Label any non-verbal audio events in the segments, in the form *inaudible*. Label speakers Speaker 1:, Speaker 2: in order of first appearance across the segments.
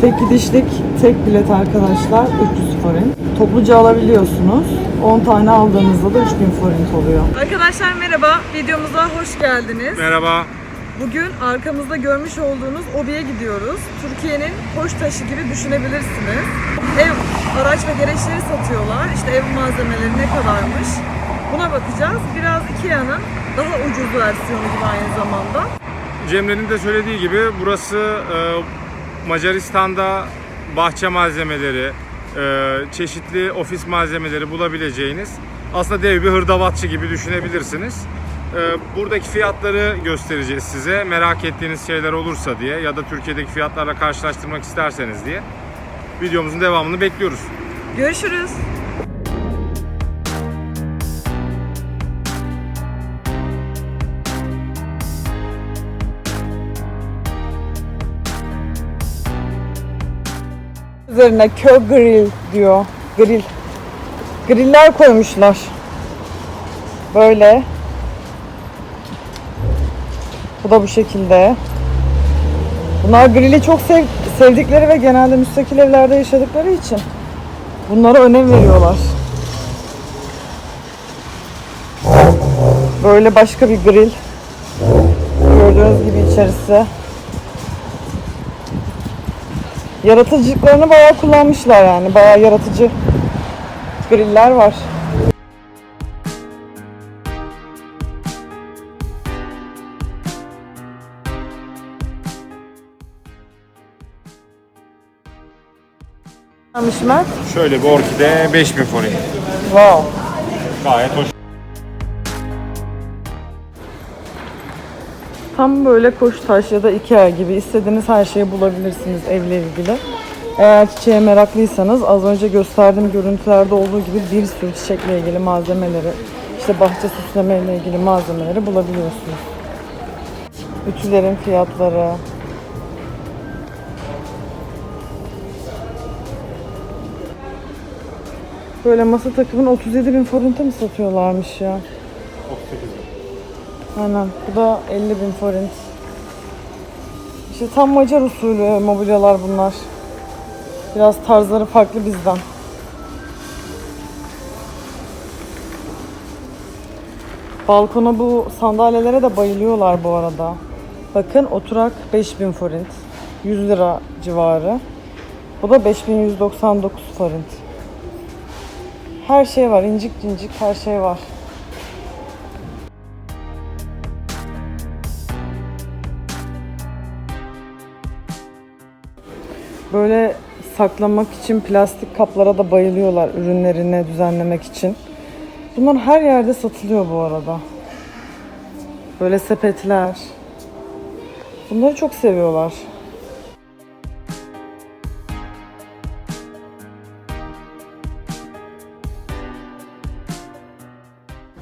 Speaker 1: Tek gidişlik, tek bilet arkadaşlar 300 forint. Topluca alabiliyorsunuz. 10 tane aldığınızda da 3000 forint oluyor. Arkadaşlar merhaba, videomuza hoş geldiniz.
Speaker 2: Merhaba.
Speaker 1: Bugün arkamızda görmüş olduğunuz Obi'ye gidiyoruz. Türkiye'nin koş taşı gibi düşünebilirsiniz. Ev, araç ve gereçleri satıyorlar. İşte ev malzemeleri ne kadarmış. Buna bakacağız. Biraz Ikea'nın daha ucuz versiyonu gibi aynı zamanda.
Speaker 2: Cemre'nin de söylediği gibi burası e, Macaristan'da bahçe malzemeleri, e, çeşitli ofis malzemeleri bulabileceğiniz aslında dev bir hırdavatçı gibi düşünebilirsiniz. E, buradaki fiyatları göstereceğiz size. Merak ettiğiniz şeyler olursa diye ya da Türkiye'deki fiyatlarla karşılaştırmak isterseniz diye. Videomuzun devamını bekliyoruz.
Speaker 1: Görüşürüz. Üzerine kö grill diyor. Grill. Griller koymuşlar. Böyle. Bu da bu şekilde. Bunlar grilli çok sev- sevdikleri ve genelde müstakil evlerde yaşadıkları için bunlara önem veriyorlar. Böyle başka bir grill. Gördüğünüz gibi içerisi. Yaratıcılıklarını bayağı kullanmışlar yani. Bayağı yaratıcı griller var. Gelmiş Mert.
Speaker 2: Şöyle bir orkide 5000 forint.
Speaker 1: Wow.
Speaker 2: Gayet hoş.
Speaker 1: Tam böyle Koçtaş ya da Ikea gibi istediğiniz her şeyi bulabilirsiniz evle ilgili. Eğer çiçeğe meraklıysanız az önce gösterdiğim görüntülerde olduğu gibi bir sürü çiçekle ilgili malzemeleri, işte bahçe süsleme ile ilgili malzemeleri bulabiliyorsunuz. Ütülerin fiyatları. Böyle masa takımını 37 bin forinte mi satıyorlarmış ya?
Speaker 2: 38 bin.
Speaker 1: Aynen. Bu da 50 bin forint. İşte tam Macar usulü mobilyalar bunlar. Biraz tarzları farklı bizden. Balkona bu sandalyelere de bayılıyorlar bu arada. Bakın oturak 5000 forint. 100 lira civarı. Bu da 5199 forint. Her şey var. incik cincik her şey var. Böyle saklamak için plastik kaplara da bayılıyorlar ürünlerini düzenlemek için. Bunlar her yerde satılıyor bu arada. Böyle sepetler. Bunları çok seviyorlar.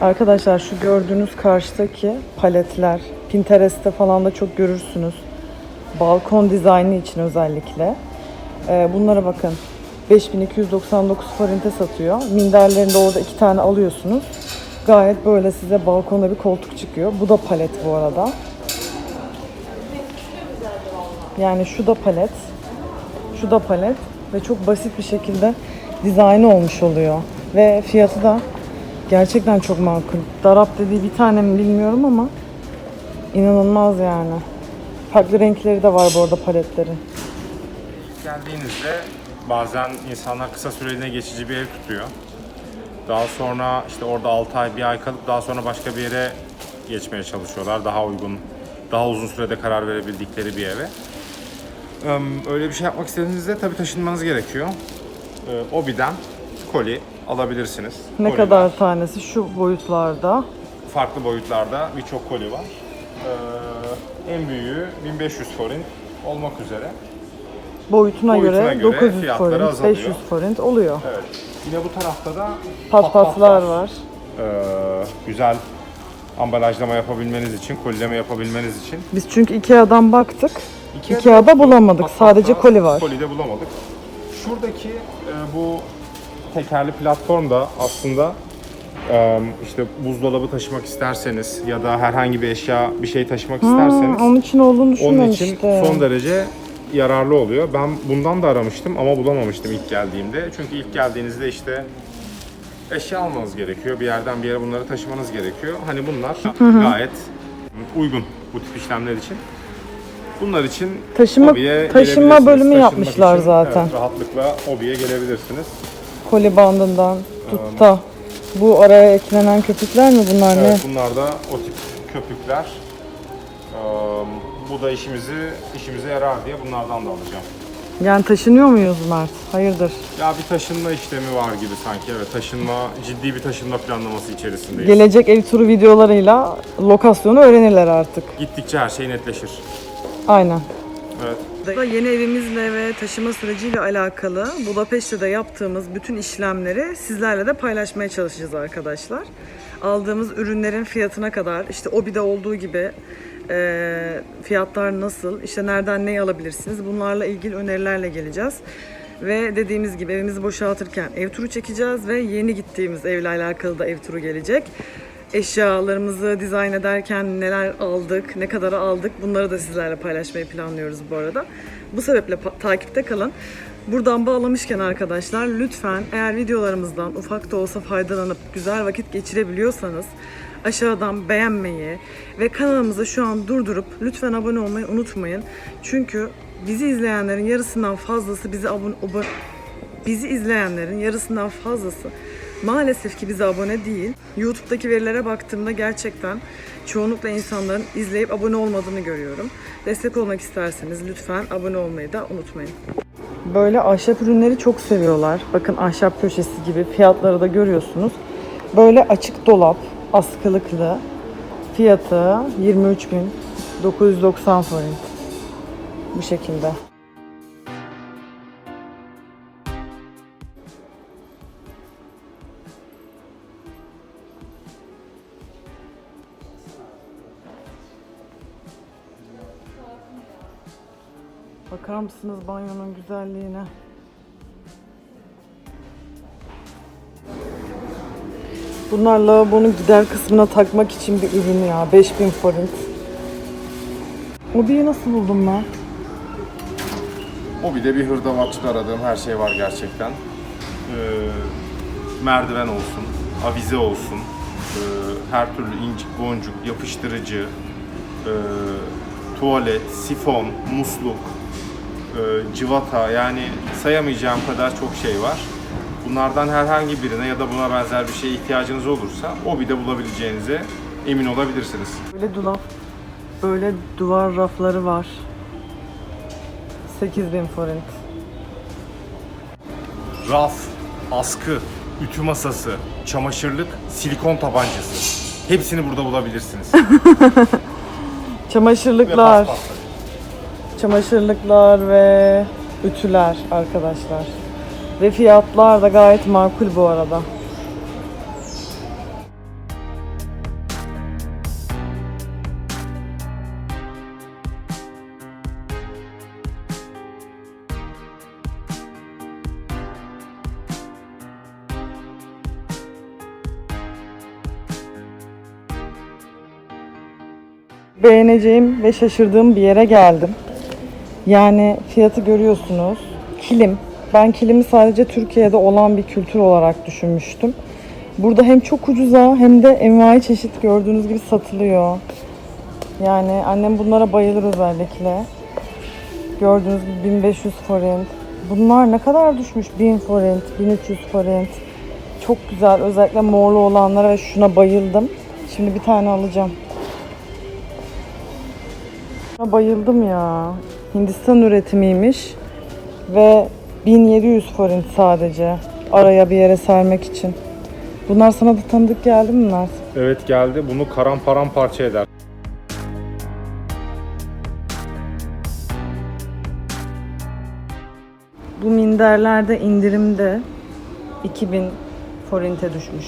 Speaker 1: Arkadaşlar şu gördüğünüz karşıdaki paletler Pinterest'te falan da çok görürsünüz. Balkon dizaynı için özellikle. Ee, bunlara bakın. 5299 forinte satıyor. Minderlerini de orada iki tane alıyorsunuz. Gayet böyle size balkona bir koltuk çıkıyor. Bu da palet bu arada. Yani şu da palet. Şu da palet. Ve çok basit bir şekilde dizaynı olmuş oluyor. Ve fiyatı da gerçekten çok makul. Darap dediği bir tane mi bilmiyorum ama inanılmaz yani. Farklı renkleri de var bu arada paletlerin.
Speaker 2: Geldiğinizde bazen insanlar kısa süreliğine geçici bir ev tutuyor. Daha sonra işte orada 6 ay, bir ay kalıp daha sonra başka bir yere geçmeye çalışıyorlar. Daha uygun, daha uzun sürede karar verebildikleri bir eve. Öyle bir şey yapmak istediğinizde tabii taşınmanız gerekiyor. Eee, Obi'den koli alabilirsiniz.
Speaker 1: Ne
Speaker 2: Koliler
Speaker 1: kadar tanesi şu boyutlarda.
Speaker 2: Farklı boyutlarda birçok koli var. Eee, en büyüğü 1500 forint olmak üzere.
Speaker 1: Boyutuna,
Speaker 2: Boyutuna
Speaker 1: göre,
Speaker 2: göre
Speaker 1: 900
Speaker 2: fiyatları
Speaker 1: forint,
Speaker 2: azalıyor.
Speaker 1: 500 forint oluyor.
Speaker 2: Evet. Yine bu tarafta da
Speaker 1: Paspaslar var.
Speaker 2: Ee, güzel ambalajlama yapabilmeniz için, kolileme yapabilmeniz için.
Speaker 1: Biz çünkü Ikea'dan baktık.
Speaker 2: Ikea'da
Speaker 1: Ikea'da bulamadık.
Speaker 2: Hatta
Speaker 1: Sadece koli var.
Speaker 2: Kolide bulamadık. Şuradaki e, bu tekerli platform da aslında e, işte buzdolabı taşımak isterseniz ya da herhangi bir eşya, bir şey taşımak isterseniz
Speaker 1: Hmm, onun için olduğunu
Speaker 2: onun
Speaker 1: düşünmemiştim.
Speaker 2: için son derece yararlı oluyor. Ben bundan da aramıştım ama bulamamıştım ilk geldiğimde. Çünkü ilk geldiğinizde işte eşya almanız gerekiyor. Bir yerden bir yere bunları taşımanız gerekiyor. Hani bunlar gayet uygun bu tip işlemler için. Bunlar için
Speaker 1: Taşıma-
Speaker 2: gelebilirsiniz.
Speaker 1: bölümü
Speaker 2: Taşınmak
Speaker 1: yapmışlar
Speaker 2: için,
Speaker 1: zaten.
Speaker 2: evet, rahatlıkla hobiye gelebilirsiniz.
Speaker 1: Koli bandından tut da. Bu araya eklenen köpükler mi bunlar
Speaker 2: Evet,
Speaker 1: ne?
Speaker 2: bunlar da o tip köpükler. Ee, bu da işimizi işimize yarar diye bunlardan da alacağım.
Speaker 1: Yani taşınıyor muyuz Mert? Hayırdır?
Speaker 2: Ya bir taşınma işlemi var gibi sanki. Evet, taşınma ciddi bir taşınma planlaması içerisindeyiz.
Speaker 1: Gelecek ev turu videolarıyla lokasyonu öğrenirler artık.
Speaker 2: Gittikçe her şey netleşir.
Speaker 1: Aynen.
Speaker 2: Evet.
Speaker 1: Yeni evimizle ve taşıma süreciyle alakalı Budapeşte'de yaptığımız bütün işlemleri sizlerle de paylaşmaya çalışacağız arkadaşlar. Aldığımız ürünlerin fiyatına kadar işte Obi'de olduğu gibi e, fiyatlar nasıl, işte nereden ne alabilirsiniz bunlarla ilgili önerilerle geleceğiz. Ve dediğimiz gibi evimizi boşaltırken ev turu çekeceğiz ve yeni gittiğimiz evle alakalı da ev turu gelecek. Eşyalarımızı dizayn ederken neler aldık, ne kadar aldık bunları da sizlerle paylaşmayı planlıyoruz bu arada. Bu sebeple takipte kalın. Buradan bağlamışken arkadaşlar lütfen eğer videolarımızdan ufak da olsa faydalanıp güzel vakit geçirebiliyorsanız aşağıdan beğenmeyi ve kanalımızı şu an durdurup lütfen abone olmayı unutmayın. Çünkü bizi izleyenlerin yarısından fazlası bizi abone, bizi izleyenlerin yarısından fazlası maalesef ki bize abone değil. YouTube'daki verilere baktığımda gerçekten çoğunlukla insanların izleyip abone olmadığını görüyorum. Destek olmak isterseniz lütfen abone olmayı da unutmayın. Böyle ahşap ürünleri çok seviyorlar. Bakın ahşap köşesi gibi fiyatları da görüyorsunuz. Böyle açık dolap, askılıklı. Fiyatı 23.990 forint. Bu şekilde. Bakar mısınız banyonun güzelliğine? Bunlar lavabonun gider kısmına takmak için bir ürün ya. 5000 forint. Obiyi nasıl buldun ben?
Speaker 2: O bir de bir hırdavatçıda aradığım her şey var gerçekten. Ee, merdiven olsun, avize olsun, ee, her türlü incik, boncuk, yapıştırıcı, ee, tuvalet, sifon, musluk, ee, civata yani sayamayacağım kadar çok şey var. Bunlardan herhangi birine ya da buna benzer bir şeye ihtiyacınız olursa o bir de bulabileceğinize emin olabilirsiniz.
Speaker 1: Böyle dolap, böyle duvar rafları var. 8000 forint.
Speaker 2: Raf, askı, ütü masası, çamaşırlık, silikon tabancası. Hepsini burada bulabilirsiniz. *laughs* Ve
Speaker 1: Çamaşırlıklar,
Speaker 2: paspasları.
Speaker 1: Çamaşırlıklar ve ütüler arkadaşlar. Ve fiyatlar da gayet makul bu arada. beğeneceğim ve şaşırdığım bir yere geldim. Yani fiyatı görüyorsunuz. Kilim. Ben kilimi sadece Türkiye'de olan bir kültür olarak düşünmüştüm. Burada hem çok ucuza hem de envai çeşit gördüğünüz gibi satılıyor. Yani annem bunlara bayılır özellikle. Gördüğünüz gibi 1500 forint. Bunlar ne kadar düşmüş? 1000 forint, 1300 forint. Çok güzel. Özellikle morlu olanlara ve şuna bayıldım. Şimdi bir tane alacağım. Bayıldım ya. Hindistan üretimiymiş ve 1700 forint sadece araya bir yere sermek için. Bunlar sana da tanıdık geldi mi Mert?
Speaker 2: Evet geldi. Bunu karam parça eder.
Speaker 1: Bu minderlerde indirimde 2000 forinte düşmüş.